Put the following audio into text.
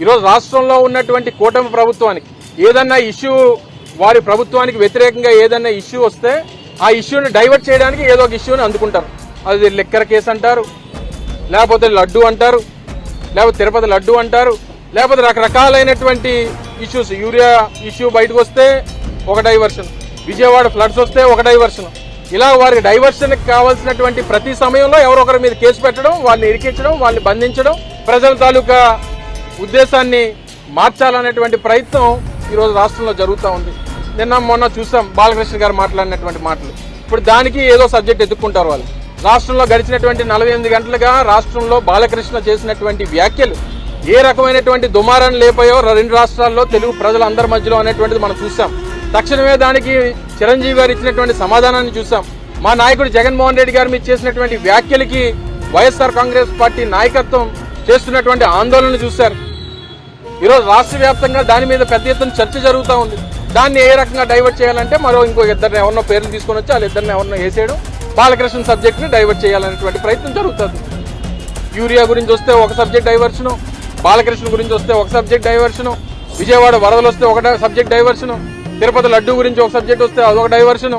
ఈరోజు రాష్ట్రంలో ఉన్నటువంటి కూటమి ప్రభుత్వానికి ఏదన్నా ఇష్యూ వారి ప్రభుత్వానికి వ్యతిరేకంగా ఏదన్నా ఇష్యూ వస్తే ఆ ఇష్యూని డైవర్ట్ చేయడానికి ఏదో ఒక ఇష్యూని అందుకుంటారు. అది లెక్కర కేసు అంటారు లేకపోతే లడ్డు అంటారు లేకపోతే తిరుపతి లడ్డు అంటారు లేకపోతే రకరకాలైనటువంటి ఇష్యూస్ యూరియా ఇష్యూ బయటకు వస్తే ఒక డైవర్షన్ విజయవాడ ఫ్లడ్స్ వస్తే ఒక డైవర్షన్. ఇలా వారికి డైవర్షన్కి కావాల్సినటువంటి ప్రతి సమయంలో ఎవరో ఒకరి మీద కేసు పెట్టడం వాళ్ళని ఇరికించడం వాళ్ళని బంధించడం ప్రజల తాలూకా ఉద్దేశాన్ని మార్చాలనేటువంటి ప్రయత్నం ఈరోజు రాష్ట్రంలో జరుగుతూ ఉంది. నిన్న మొన్న చూసాం బాలకృష్ణ గారు మాట్లాడినటువంటి మాటలు. ఇప్పుడు దానికి ఏదో సబ్జెక్ట్ ఎత్తుక్కుంటారు వాళ్ళు. రాష్ట్రంలో గడిచినటువంటి నలభై ఎనిమిది గంటలుగా రాష్ట్రంలో బాలకృష్ణ చేసినటువంటి వ్యాఖ్యలు ఏ రకమైనటువంటి దుమారాన్ని లేపాయో రెండు రాష్ట్రాల్లో తెలుగు ప్రజలందరి మధ్యలో అనేటువంటిది మనం చూసాం. తక్షణమే దానికి చిరంజీవి గారు ఇచ్చినటువంటి సమాధానాన్ని చూసాం. మా నాయకుడు జగన్మోహన్ రెడ్డి గారు మీరు చేసినటువంటి వ్యాఖ్యలకి వైఎస్ఆర్ కాంగ్రెస్ పార్టీ నాయకత్వం చేస్తున్నటువంటి ఆందోళన చూశారు. ఈరోజు రాష్ట్ర వ్యాప్తంగా దాని మీద పెద్ద ఎత్తున చర్చ జరుగుతూ ఉంది. దాన్ని ఏ రకంగా డైవర్ట్ చేయాలంటే మరో ఇంకో ఇద్దరిని ఎవరినో పేర్లు తీసుకొని వచ్చి వాళ్ళ ఇద్దరిని ఎవరినో వేసేయడం బాలకృష్ణ సబ్జెక్ట్ని డైవర్ట్ చేయాలనేటువంటి ప్రయత్నం జరుగుతుంది. యూరియా గురించి వస్తే ఒక సబ్జెక్ట్ డైవర్షను బాలకృష్ణ గురించి వస్తే ఒక సబ్జెక్ట్ డైవర్షను విజయవాడ వరదలు వస్తే ఒక సబ్జెక్ట్ డైవర్షను తిరుపతి లడ్డు గురించి ఒక సబ్జెక్ట్ వస్తే అదొక డైవర్షను